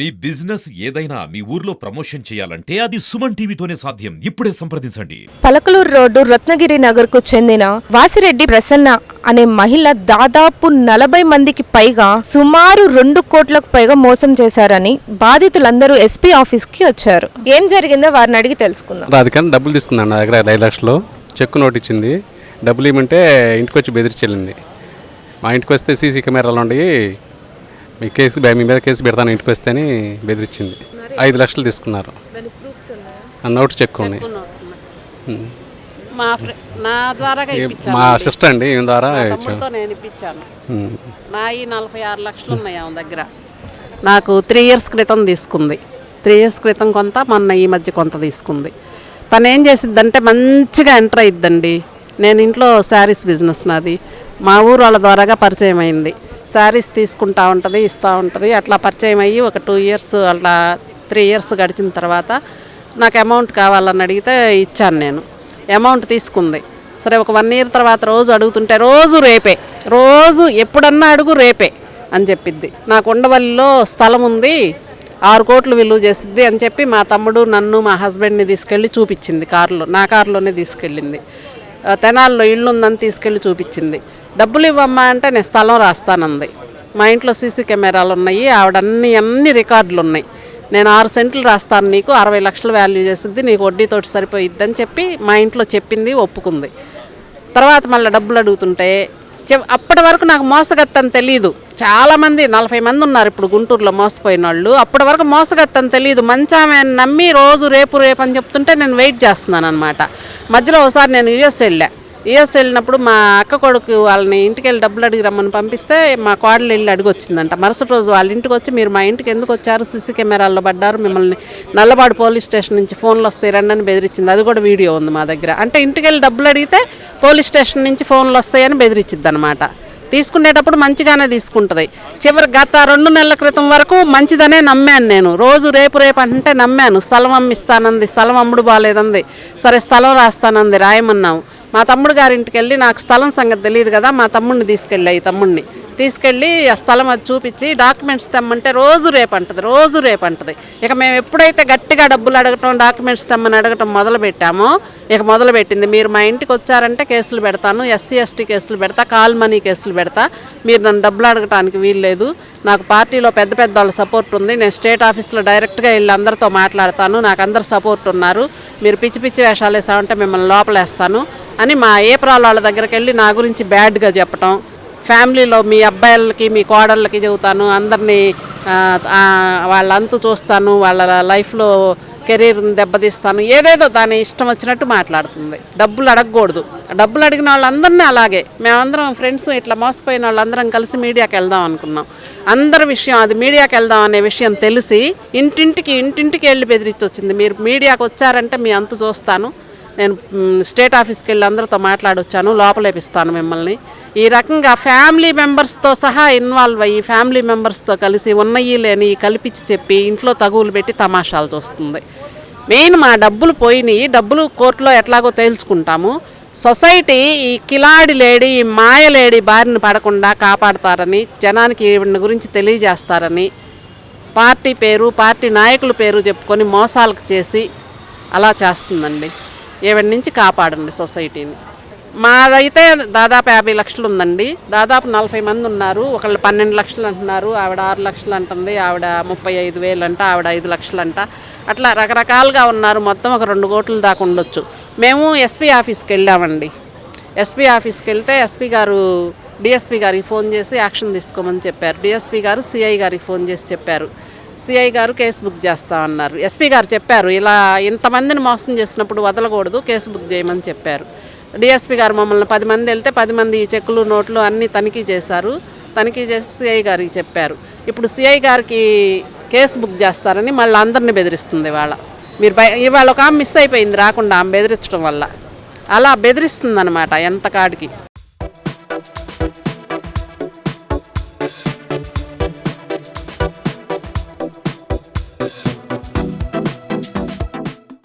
మీ business ఏదైనా మీ ఊర్లో promotion చేయాలంటే అది సుమన్ టీవీతోనే సాధ్యం. ఇప్పుడే సంప్రదించండి. పలకలూరు రోడ్డు రత్నగిరి నగర్కు చెందిన వాసిరెడ్డి ప్రసన్న అనే మహిళ దాదాపు నలభై మందికి పైగా సుమారు రెండు కోట్లకు పైగా మోసం చేశారని బాధితులందరూ ఎస్పీ ఆఫీస్కి వచ్చారు. ఏం జరిగిందో వారిని అడిగి తెలుసుకుందాం. రాధికని డబ్బులు తీసుకున్నాను నా దగ్గర ఐదు లక్షలు. చెక్కు నోట్ ఇచ్చింది. డబ్బులు ఇవ్వమంటే ఇంటికి వచ్చి బెదిరించి వెళ్ళింది. మా ఇంటికి వస్తే సీసీ కెమెరాలు ఉండి మీ కేసు మీ మీద కేసు పెడతాను ఇంటికి వస్తే అని బెదిరించింది ఐదు లక్షలు తీసుకున్నారు. నోట్ చెక్ ఉంది. మా సిస్టర్ అండి. ఈమె ద్వారా నేను ఇప్పించాను. నా ఈ నలభై ఆరు లక్షలు ఉన్నాయి ఆమె దగ్గర. నాకు త్రీ ఇయర్స్ క్రితం తీసుకుంది. త్రీ ఇయర్స్ క్రితం కొంత మొన్న ఈ మధ్య కొంత తీసుకుంది. తను ఏం చేసిద్దంటే మంచిగా ఎంటర్ అయిద్దండి. నేను ఇంట్లో శారీస్ బిజినెస్ నాది. మా ఊరు వాళ్ళ ద్వారాగా పరిచయం అయింది. శారీస్ తీసుకుంటా ఉంటుంది ఇస్తూ ఉంటుంది. అట్లా పరిచయం అయ్యి ఒక టూ ఇయర్స్ అట్లా త్రీ ఇయర్స్ గడిచిన తర్వాత నాకు అమౌంట్ కావాలని అడిగితే ఇచ్చాను నేను. అమౌంట్ తీసుకుంది. సరే ఒక వన్ ఇయర్ తర్వాత రోజు అడుగుతుంటే రోజు రేపే. రోజు ఎప్పుడన్నా అడుగు రేపే అని చెప్పిద్ది. నాకు ఉండవల్లిలో స్థలం ఉంది ఆరు కోట్లు విలువ చేసిద్ది అని చెప్పి మా తమ్ముడు నన్ను మా హస్బెండ్ని తీసుకెళ్ళి చూపించింది. కారులో నా కారులోనే తీసుకెళ్ళింది. తెనాల్లో ఇల్లు ఉందని తీసుకెళ్ళి చూపించింది. డబ్బులు ఇవ్వమ్మా అంటే నేను స్థలం రాస్తానంది. మా ఇంట్లో సీసీ కెమెరాలు ఉన్నాయి ఆవిడ అన్ని అన్ని రికార్డులు ఉన్నాయి. నేను ఆరు సెంట్లు రాస్తాను నీకు అరవై లక్షలు వాల్యూ చేసిద్ది నీకు వడ్డీతోటి సరిపోయిద్ది అని చెప్పి మా ఇంట్లో చెప్పింది ఒప్పుకుంది. తర్వాత మళ్ళీ డబ్బులు అడుగుతుంటే చెప్ అప్పటి వరకు నాకు మోసగత్తని తెలియదు చాలామంది నలభై మంది ఉన్నారు ఇప్పుడు గుంటూరులో మోసపోయిన వాళ్ళు. అప్పటి వరకు మోసగత్తని తెలియదు మంచి ఆమె నమ్మి రోజు రేపు రేపు అని చెప్తుంటే నేను వెయిట్ చేస్తున్నాను అనమాట మధ్యలో ఒకసారి నేను యుఎస్ వెళ్ళా. యుఎస్ వెళ్ళినప్పుడు మా అక్క కొడుకు వాళ్ళని ఇంటికి వెళ్ళి డబ్బులు అడిగి రమ్మని పంపిస్తే మా కోడలు వెళ్ళి అడిగి వచ్చిందంట మరుసటి రోజు వాళ్ళ ఇంటికి వచ్చి మీరు మా ఇంటికి ఎందుకు వచ్చారు? సీసీ కెమెరాల్లో పడ్డారు. మిమ్మల్ని నల్లబాడు పోలీస్ స్టేషన్ నుంచి ఫోన్లు వస్తాయి రండి అని బెదిరించింది అది కూడా వీడియో ఉంది మా దగ్గర. అంటే ఇంటికి వెళ్ళి డబ్బులు అడిగితే పోలీస్ స్టేషన్ నుంచి ఫోన్లు వస్తాయని బెదిరించిద్ది అనమాట తీసుకునేటప్పుడు మంచిగానే తీసుకుంటుంది. చివరి గత రెండు నెలల క్రితం వరకు మంచిదనే నమ్మాను నేను. రోజు రేపు రేపు అంటే నమ్మాను. స్థలం అమ్మిస్తానంది స్థలం అమ్ముడు బాగాలేదంది. సరే స్థలం రాస్తానంది రాయమన్నాం మా తమ్ముడు గారింటికి వెళ్ళి నాకు స్థలం సంగతి తెలియదు కదా మా తమ్ముడిని తీసుకెళ్ళి ఈ తమ్ముడిని తీసుకెళ్ళి ఆ స్థలం అది చూపించి డాక్యుమెంట్స్ తెమ్మంటే రోజు రేపు అంటది రోజు రేపు అంటది. ఇక మేము ఎప్పుడైతే గట్టిగా డబ్బులు అడగటం డాక్యుమెంట్స్ తెమ్మని అడగటం మొదలు పెట్టామో ఇక మొదలు పెట్టింది మీరు మా ఇంటికి వచ్చారంటే కేసులు పెడతాను ఎస్సీ ఎస్టీ కేసులు పెడతా కాల్ మనీ కేసులు పెడతా మీరు నన్ను డబ్బులు అడగటానికి వీల్లేదు నాకు పార్టీలో పెద్ద పెద్ద వాళ్ళ సపోర్ట్ ఉంది నేను స్టేట్ ఆఫీస్లో డైరెక్ట్గా వెళ్ళి అందరితో మాట్లాడతాను నాకు అందరు సపోర్ట్ ఉన్నారు మీరు పిచ్చి పిచ్చి వేషాలు వేసామంటే మిమ్మల్ని లోపలేస్తాను అని మా ఏప్రాల్ వాళ్ళ దగ్గరికి వెళ్ళి నా గురించి బ్యాడ్గా చెప్పటం. ఫ్యామిలీలో మీ అబ్బాయిలకి మీ కోడళ్ళకి చెబుతాను. అందరినీ వాళ్ళంతా చూస్తాను. వాళ్ళ లైఫ్లో కెరీర్ని దెబ్బతీస్తాను. ఏదేదో దాని ఇష్టం వచ్చినట్టు మాట్లాడుతుంది. డబ్బులు అడగకూడదు. డబ్బులు అడిగిన వాళ్ళందరినీ అలాగే. మేమందరం ఫ్రెండ్స్ ఇట్లా మోసపోయిన వాళ్ళందరం కలిసి మీడియాకి వెళ్దాం అనుకున్నాం. అందరి విషయం అది మీడియాకి వెళ్దాం అనే విషయం తెలిసి ఇంటింటికి ఇంటింటికి వెళ్ళి బెదిరించి వచ్చింది. మీరు మీడియాకి వచ్చారంటే మీ అంతు చూస్తాను. నేను స్టేట్ ఆఫీస్కి వెళ్ళి అందరితో మాట్లాడొచ్చాను లోపలేపిస్తాను మిమ్మల్ని. ఈ రకంగా ఫ్యామిలీ మెంబర్స్తో సహా ఇన్వాల్వ్ అయ్యి ఫ్యామిలీ మెంబర్స్తో కలిసి ఉన్నయి లేని కల్పించి చెప్పి ఇంట్లో తగువులు పెట్టి తమాషాలు చూస్తుంది మెయిన్ మా డబ్బులు పోయినాయి డబ్బులు కోర్టులో ఎట్లాగో తేల్చుకుంటాము. సొసైటీ ఈ కిలాడి లేడీ ఈ మాయ బారిన పడకుండా కాపాడతారని జనానికి ఈవిడ గురించి తెలియజేస్తారని పార్టీ పేరు పార్టీ నాయకుల పేరు చెప్పుకొని మోసాలకు చేసి అలా చేస్తుందండి. ఈవిడ నుంచి కాపాడండి సొసైటీని. మాదైతే దాదాపు యాభై లక్షలు ఉందండి. దాదాపు నలభై మంది ఉన్నారు. ఒకళ్ళు పన్నెండు లక్షలు అంటున్నారు. ఆవిడ ఆరు లక్షలు అంటుంది. ఆవిడ ముప్పై ఐదు వేలు అంట. ఆవిడ ఐదు లక్షలు అంట. అట్లా రకరకాలుగా ఉన్నారు. మొత్తం ఒక రెండు కోట్ల దాకా ఉండొచ్చు. మేము ఎస్పీ ఆఫీస్కి వెళ్ళామండి. ఎస్పీ ఆఫీస్కి వెళ్తే ఎస్పీ గారు డిఎస్పీ గారికి ఫోన్ చేసి యాక్షన్ తీసుకోమని చెప్పారు. డిఎస్పీ గారు సిఐ గారికి ఫోన్ చేసి చెప్పారు. సిఐ గారు కేసు బుక్ చేస్తా అన్నారు. ఎస్పీ గారు చెప్పారు ఇలా ఇంతమందిని మోసం చేసినప్పుడు వదలకూడదు కేసు బుక్ చేయమని చెప్పారు. డిఎస్పీ గారు మమ్మల్ని పది మంది వెళ్తే పది మంది ఈ చెక్కులు నోట్లు అన్నీ తనిఖీ చేశారు. తనిఖీ చేసి సిఐ గారికి చెప్పారు. ఇప్పుడు సిఐ గారికి కేసు బుక్ చేస్తారని మళ్ళీ అందరిని బెదిరిస్తుంది ఇవాళ. మీరు ఇవాళ ఒక ఆమె మిస్ అయిపోయింది రాకుండా ఆమె బెదిరించడం వల్ల. అలా బెదిరిస్తుంది అనమాట ఎంత కాడికి.